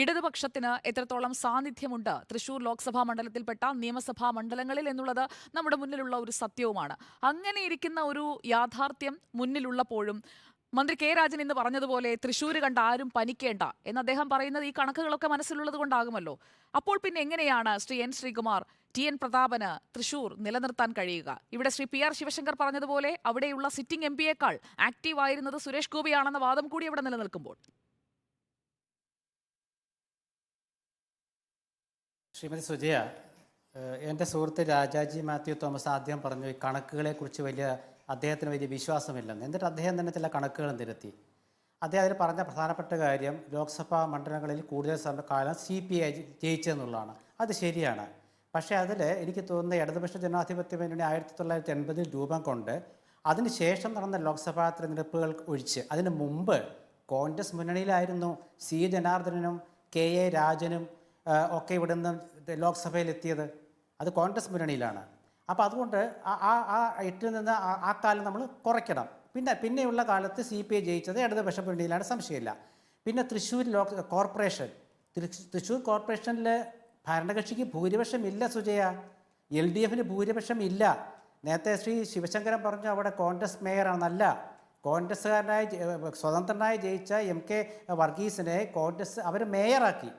ഇടതുപക്ഷത്തിന് എത്രത്തോളം സാന്നിധ്യമുണ്ട്? തൃശൂർ ലോക്സഭാ മണ്ഡലത്തിൽപ്പെട്ട നിയമസഭാ മണ്ഡലങ്ങളിൽ എന്നുള്ളത് നമ്മുടെ മുന്നിലുള്ള ഒരു സത്യവുമാണ്. അങ്ങനെ ഇരിക്കുന്ന ഒരു യാഥാർത്ഥ്യം മുന്നിലുള്ളപ്പോഴും മന്ത്രി കെ രാജൻ ഇന്ന് പറഞ്ഞതുപോലെ തൃശ്ശൂർ കണ്ട ആരും പനിക്കേണ്ട എന്ന് അദ്ദേഹം പറയുന്നത് ഈ കണക്കുകളൊക്കെ മനസ്സിലുള്ളത് കൊണ്ടാകുമല്ലോ. അപ്പോൾ പിന്നെ എങ്ങനെയാണ് Shri N Sreekumar T N Prathapan Thrissur നിലനിർത്താൻ കഴിയുക? ഇവിടെ ശ്രീ പി ആർ ശിവശങ്കർ പറഞ്ഞതുപോലെ അവിടെയുള്ള സിറ്റിംഗ് എം പിയേക്കാൾ ആക്റ്റീവ് ആയിരുന്നത് സുരേഷ് ഗോപിയാണെന്ന വാദം കൂടി അവിടെ നിലനിൽക്കുമ്പോൾ. ശ്രീമതി സുജയ എന്റെ സുഹൃത്ത് രാജാജി മാത്യു തോമസ് ആദ്യം പറഞ്ഞു ഈ കണക്കുകളെ കുറിച്ച് വലിയ അദ്ദേഹത്തിന് വലിയ വിശ്വാസമില്ലെന്ന്. എന്നിട്ട് അദ്ദേഹം തന്നെ ചില കണക്കുകൾ തിരുത്തി. അദ്ദേഹം അതിൽ പറഞ്ഞ പ്രധാനപ്പെട്ട കാര്യം ലോക്സഭാ മണ്ഡലങ്ങളിൽ കൂടുതൽ കാലം സി പി ഐ ജയിച്ചെന്നുള്ളതാണ്. അത് ശരിയാണ്. പക്ഷേ അതിൽ എനിക്ക് തോന്നുന്ന ഇടതുപക്ഷ ജനാധിപത്യ മുന്നണി ആയിരത്തി തൊള്ളായിരത്തി എൺപതിൽ രൂപം കൊണ്ട് അതിന് ശേഷം നടന്ന ലോക്സഭാ തിരഞ്ഞെടുപ്പുകൾ ഒഴിച്ച് അതിന് മുമ്പ് കോൺഗ്രസ് മുന്നണിയിലായിരുന്നു സി ജനാർദ്ദനനും കെ എ രാജനും ആ, ഇവിടെ നിന്ന് ലോക്സഭയിലെത്തിയത് അത് കോൺഗ്രസ് മുന്നണിയിലാണ്. അപ്പോൾ അതുകൊണ്ട് ആ- ആ എട്ടിൽ നിന്ന് ആ- കാലം നമ്മൾ കുറയ്ക്കണം. പിന്നെ പിന്നെയുള്ള കാലത്ത് സി പി ഐ ജയിച്ചത് ഇടതുപക്ഷ മുന്നണിയിലാണ് സംശയമില്ല. പിന്നെ തൃശ്ശൂർ ലോക കോർപ്പറേഷൻ. തൃശ്ശൂർ കോർപ്പറേഷനിൽ ഭരണകക്ഷിക്ക് ഭൂരിപക്ഷം ഇല്ല സുജയ. എൽ ഡി എഫിന് ഭൂരിപക്ഷം ഇല്ല. നേരത്തെ ശ്രീ ശിവശങ്കരൻ പറഞ്ഞു അവിടെ കോൺഗ്രസ് മേയറാണെന്നല്ല. കോൺഗ്രസ്സുകാരനായി സ്വതന്ത്രനായി ജയിച്ച എം കെ വർഗീസിനെ കോൺഗ്രസ് അവർ മേയറാക്കി.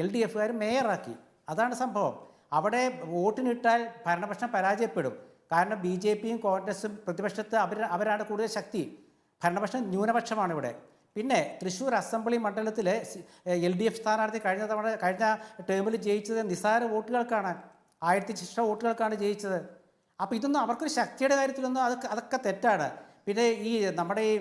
എൽ ഡി എഫുകാർ മേയറാക്കി. അതാണ് സംഭവം. അവിടെ വോട്ടിനിട്ടാൽ ഭരണപക്ഷം പരാജയപ്പെടും. കാരണം ബി ജെ പിയും കോൺഗ്രസും പ്രതിപക്ഷത്ത് അവർ അവരാണ് കൂടുതൽ ശക്തി. ഭരണപക്ഷം ന്യൂനപക്ഷമാണ് ഇവിടെ പിന്നെ തൃശ്ശൂർ അസംബ്ലി മണ്ഡലത്തിൽ എൽ ഡി എഫ് സ്ഥാനാർത്ഥി കഴിഞ്ഞ തവണ കഴിഞ്ഞ ടേമിൽ ജയിച്ചത് നിസ്സാര വോട്ടുകൾക്കാണ്. ആയിരത്തി ശിഷ്ട വോട്ടുകൾക്കാണ് ജയിച്ചത്. അപ്പോൾ ഇതൊന്നും അവർക്കൊരു ശക്തിയുടെ കാര്യത്തിലൊന്നും അതൊക്കെ അതൊക്കെ തെറ്റാണ്. പിന്നെ ഈ നമ്മുടെ ഈ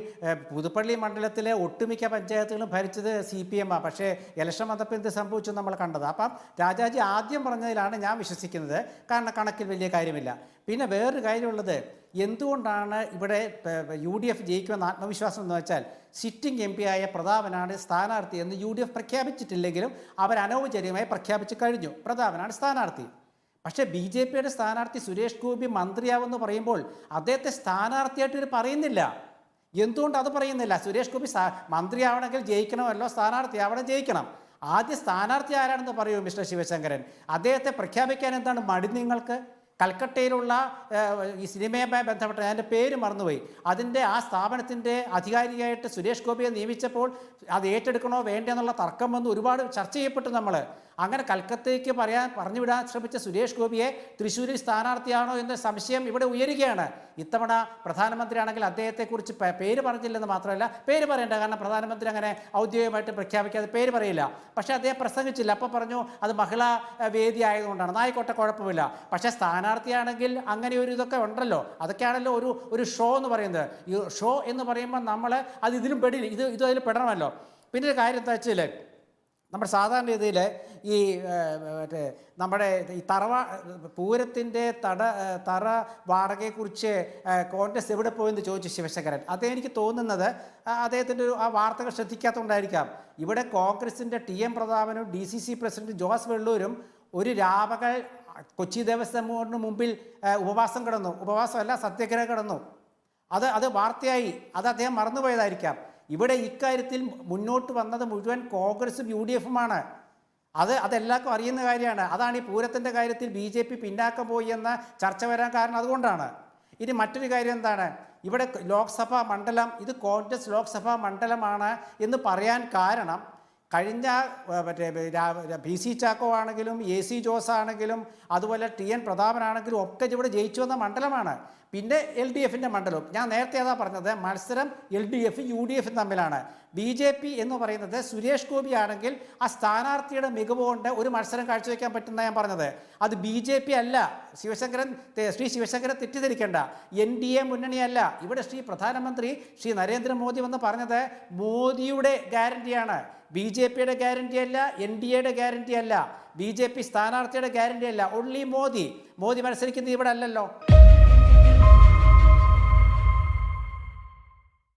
പുതുപ്പള്ളി മണ്ഡലത്തിലെ ഒട്ടുമിക്ക പഞ്ചായത്തുകളും ഭരിച്ചത് സി പി എം ആ. പക്ഷേ ഇലക്ഷൻ വന്നപ്പോൾ എന്ത് സംഭവിച്ചു നമ്മൾ കണ്ടത്. അപ്പം രാജാജി ആദ്യം പറഞ്ഞതിലാണ് ഞാൻ വിശ്വസിക്കുന്നത്. കാരണം കണക്കിൽ വലിയ കാര്യമില്ല. പിന്നെ വേറൊരു കാര്യമുള്ളത്. എന്തുകൊണ്ടാണ് ഇവിടെ യു ഡി എഫ് ജയിക്കുമെന്ന് ആത്മവിശ്വാസം എന്ന് വെച്ചാൽ സിറ്റിംഗ് എം പി ആയ പ്രതാപനാണ് സ്ഥാനാർത്ഥി എന്ന് യു ഡി എഫ് പ്രഖ്യാപിച്ചിട്ടില്ലെങ്കിലും അവർ അനൗപചാരികമായി പ്രഖ്യാപിച്ചു കഴിഞ്ഞു. പ്രതാപനാണ് സ്ഥാനാർത്ഥി. പക്ഷേ ബി ജെ പിയുടെ സ്ഥാനാർത്ഥി സുരേഷ് ഗോപി മന്ത്രിയാവെന്ന് പറയുമ്പോൾ അദ്ദേഹത്തെ സ്ഥാനാർത്ഥിയായിട്ട് ഇവർ പറയുന്നില്ല. എന്തുകൊണ്ട് അത് പറയുന്നില്ല? സുരേഷ് ഗോപി മന്ത്രിയാവണമെങ്കിൽ ജയിക്കണമല്ലോ സ്ഥാനാർത്ഥി അവിടെ ജയിക്കണം. ആദ്യ സ്ഥാനാർത്ഥി ആരാണെന്ന് പറയൂ മിസ്റ്റർ ശിവശങ്കരൻ. അദ്ദേഹത്തെ പ്രഖ്യാപിക്കാൻ എന്താണ് മടി നിങ്ങൾക്ക്? കൽക്കട്ടയിലുള്ള ഈ സിനിമയുമായി ബന്ധപ്പെട്ട എന്റെ പേര് മറന്നുപോയി. അതിന്റെ ആ സ്ഥാപനത്തിന്റെ അധികാരിയായിട്ട് സുരേഷ് ഗോപിയെ നിയമിച്ചപ്പോൾ അത് ഏറ്റെടുക്കണോ വേണ്ടെന്നുള്ള തർക്കം വന്ന് ഒരുപാട് ചർച്ച ചെയ്യപ്പെട്ടു നമ്മൾ അങ്ങനെ കൽക്കത്തയ്ക്ക് പറയാൻ പറഞ്ഞു വിടാൻ ശ്രമിച്ച സുരേഷ് ഗോപിയെ തൃശ്ശൂരിൽ സ്ഥാനാർത്ഥിയാണോ എന്ന സംശയം ഇവിടെ ഉയരുകയാണ്. ഇത്തവണ പ്രധാനമന്ത്രിയാണെങ്കിൽ അദ്ദേഹത്തെക്കുറിച്ച് പേര് പറഞ്ഞില്ലെന്ന് മാത്രമല്ല പേര് പറയണ്ട. കാരണം പ്രധാനമന്ത്രി അങ്ങനെ ഔദ്യോഗികമായിട്ട് പ്രഖ്യാപിക്കാതെ പേര് പറയില്ല. പക്ഷേ അദ്ദേഹം പ്രസംഗിച്ചില്ല. അപ്പോൾ പറഞ്ഞു അത് മഹിളാ വേദി ആയതുകൊണ്ടാണ്. നായിക്കോട്ടെ കുഴപ്പമില്ല. പക്ഷേ സ്ഥാനാർത്ഥിയാണെങ്കിൽ അങ്ങനെ ഒരു ഇതൊക്കെ ഉണ്ടല്ലോ. അതൊക്കെയാണല്ലോ ഒരു ഒരു ഷോ എന്ന് പറയുന്നത്. ഈ ഷോ എന്ന് പറയുമ്പോൾ നമ്മൾ അത് ഇതിലും പെടില്ല ഇത് ഇതും അതിൽ പെടണമല്ലോ. പിന്നെ ഒരു കാര്യം എന്താ വെച്ചാൽ നമ്മുടെ സാധാരണ രീതിയിൽ ഈ മറ്റേ നമ്മുടെ ഈ തറവ പൂരത്തിന്റെ തട തറ വാടകയെക്കുറിച്ച് കോൺഗ്രസ് എവിടെ പോയെന്ന് ചോദിച്ചു ശിവശങ്കരൻ. അദ്ദേഹം എനിക്ക് തോന്നുന്നത് അദ്ദേഹത്തിന്റെ ഒരു ആ വാർത്തകൾ ശ്രദ്ധിക്കാത്തതുകൊണ്ടായിരിക്കാം. ഇവിടെ കോൺഗ്രസിന്റെ T M പ്രതാപനും D C C president Jose വെള്ളൂരും ഒരു രാമകൾ കൊച്ചി ദേവസ്വം ബോർഡിന് മുമ്പിൽ ഉപവാസം കിടന്നു. ഉപവാസമല്ല സത്യഗ്രഹം കിടന്നു. അത് അത് വാർത്തയായി. അത് അദ്ദേഹം മറന്നുപോയതായിരിക്കാം. ഇവിടെ ഇക്കാര്യത്തിൽ മുന്നോട്ട് വന്നത് മുഴുവൻ കോൺഗ്രസും യു ഡി എഫുമാണ് അത് അതെല്ലാവർക്കും അറിയുന്ന കാര്യമാണ്. അതാണ് ഈ പൂരത്തിന്റെ കാര്യത്തിൽ ബി ജെ പി പിന്നാക്കം പോയി എന്ന ചർച്ച വരാൻ കാരണം അതുകൊണ്ടാണ്. ഇനി മറ്റൊരു കാര്യം എന്താണ്? ഇവിടെ ലോക്സഭാ മണ്ഡലം ഇത് കോൺഗ്രസ് ലോക്സഭാ മണ്ഡലമാണ് എന്ന് പറയാൻ കാരണം കഴിഞ്ഞ മറ്റേ പി സി ചാക്കോ ആണെങ്കിലും എ സി ജോസ് ആണെങ്കിലും അതുപോലെ ടി എൻ പ്രതാപനാണെങ്കിലും ഒക്കെ ഇവിടെ ജയിച്ചു വന്ന മണ്ഡലമാണ്. പിന്നെ എൽ ഡി എഫിന്റെ മണ്ഡലവും. ഞാൻ നേരത്തെ അതാ പറഞ്ഞത് മത്സരം L D F U D എഫും തമ്മിലാണ്. ബി ജെ പി എന്ന് പറയുന്നത് സുരേഷ് ഗോപി ആണെങ്കിൽ ആ സ്ഥാനാർത്ഥിയുടെ മികവ് കൊണ്ട് ഒരു മത്സരം കാഴ്ചവെക്കാൻ പറ്റുന്ന ഞാൻ പറഞ്ഞത്. അത് ബി ജെ പി അല്ല. ശിവശങ്കരൻ ശ്രീ ശിവശങ്കരൻ തെറ്റിദ്ധരിക്കേണ്ട. എൻ ഡി എ മുന്നണിയല്ല. ഇവിടെ ശ്രീ പ്രധാനമന്ത്രി ശ്രീ നരേന്ദ്രമോദി വന്ന് പറഞ്ഞത് മോദിയുടെ ഗ്യാരണ്ടിയാണ്. ബി ജെ പിയുടെ ഗ്യാരണ്ടി അല്ല എൻ ഡി എയുടെ ഗ്യാരണ്ടി അല്ല ബി ജെ പി സ്ഥാനാർത്ഥിയുടെ ഗ്യാരണ്ടി അല്ല ഒൺലി മോദി. മോദി മത്സരിക്കുന്നത് ഇവിടെ അല്ലല്ലോ.